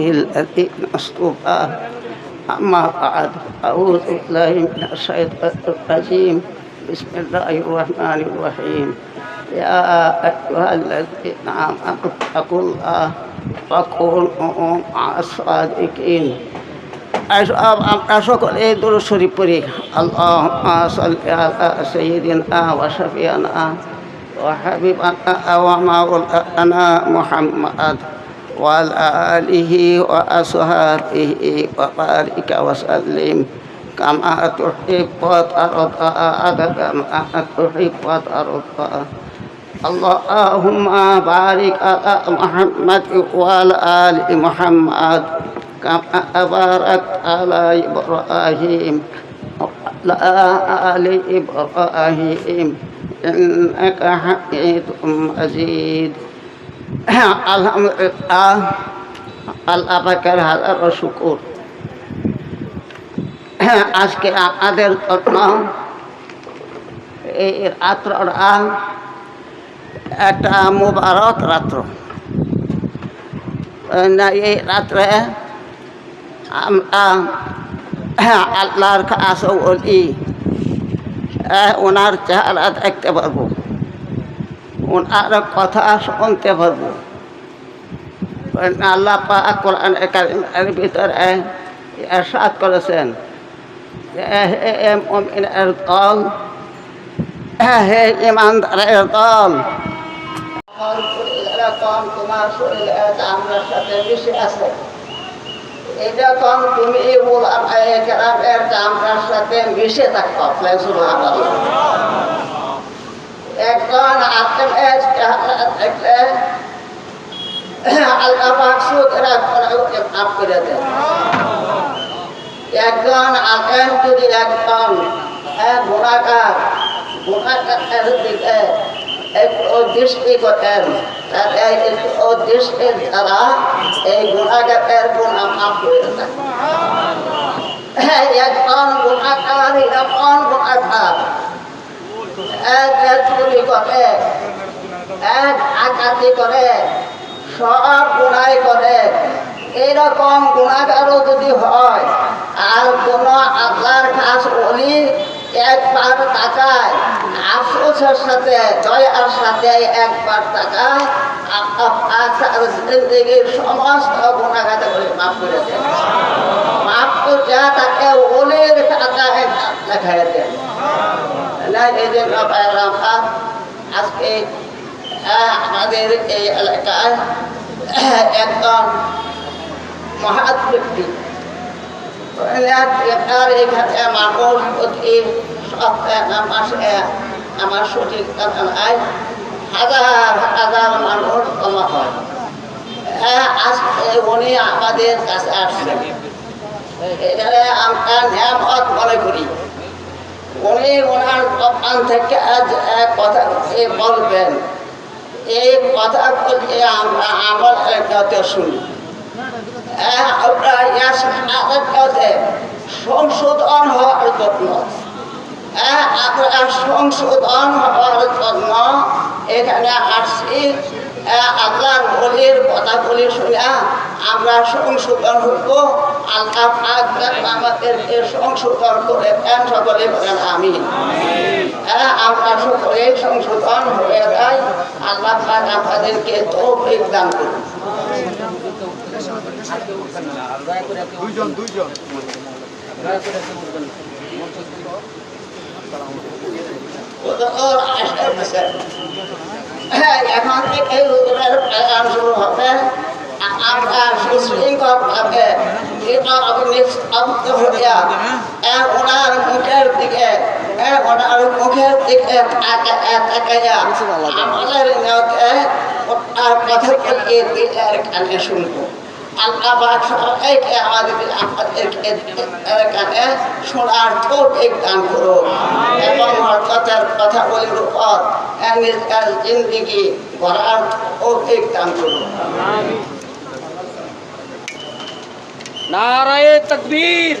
الذين اصطفى آه. أما بعد أعوذ بالله من الشيطان الرجيم. بسم الله الرحمن الرحيم. يا أيها الذين آمنوا اتقوا الله وكونوا مع الصادقين. أشعر أن أشكر إيدور شريبري اللهم صل على سيدنا وشفيعنا وحبيبنا ومولانا محمد. وعلى آله وأصحابه وبارك وسلم كما تحب وترضى عدد ما تحب وترضى اللهم بارك على محمد وعلى آل محمد كما باركت على إبراهيم وعلى آل إبراهيم إنك حميد مجيد আলহামদুলিল্লাহ আল্লাহ পাকের হাজার শুকুর। আজকে আমাদের জন্য এই রাত্রটা একটা মুবারক রাত্র। এই রাত্রে আমরা আল্লাহর কাছে বলি ওনার চেহারা দেখতে পারব। ওনার কথা শুনতে পারব। আল্লাহ পাক কোরআন কারিমের ভিতরে এরশাদ করেছেন মমিনের দল, হে ইমানদারের দল। এরকম, তোমার শরীরে চামড়ার সাথে মিশে আছে। এরকম তুমি কেরামের চামড়ার সাথে মিশে থাকো একজন চেহারা দেখলে আল্লাহ সুতরা মাফ করে দেন। একজন আলেম যদি একজন গুণাকার গুণাকারের দিকে দৃষ্টি করেন একটু দৃষ্টির দ্বারা এই গুণাগারের গুণা মাফ করে দেন একজন গুণাকার এরকম গুণাকার এক চুরি করে। এক আকাতি করে, সব গুণাই করে। এরকম গুণাগারও যদি হয়, আর কোন আল্লাহর কাজ বলি একবার তাকায়, আফসোসের সাথে, দয়ার সাথে একবার তাকায় জিন্দগির সমস্ত গুণাগাতে বলে মাফ করে দেন। মাফ করতে তাকে ওলের টাকায় দেখাই দেন। এই জন্য আজকে আমাদের এই এলাকায় একজন মহাত ব্যক্তি। আমার সঠিক নাই হাজার হাজার মানুষ জমা হয়। আজকে উনি আমাদের কাছে আসছেন। এখানে আমরা নিয়ামত মনে করি। উনি দোকান থেকে কথা বলবেন। এই কথা বলতে আমরা আমার এলাকাতে শুনি সংশোধন হওয়ার জন্য। সংশোধন হওয়ার জন্য এখানে আসছি। আল্লাহর বলির কথা বলি শুনে আমরা সংশোধন হইব আল্লাহ আমাদেরকে সংশোধন করে দেন সকলে বলেন আমি আমরা সকলে সংশোধন হয়ে যাই আল্লাহ পাক আমাদেরকে তৌফিক দান করুন। দুইজন দুইজন। এখন থেকে শুরু হবে। আমরা সুশৃঙ্খলভাবে নিস্তব্ধ হইয়া ওনার মুখের দিকে ওনার মুখের দিকে তাকাইয়া আমাদের শুনব। আল্লাহ আমাদেরকে কানে শোনার তৌফিক দান করুন। এবং হরকতের কথা বলির উপর নিজের জিন্দিগি গড়ার তৌফিক দান করুন। নারায়ে তকবীর।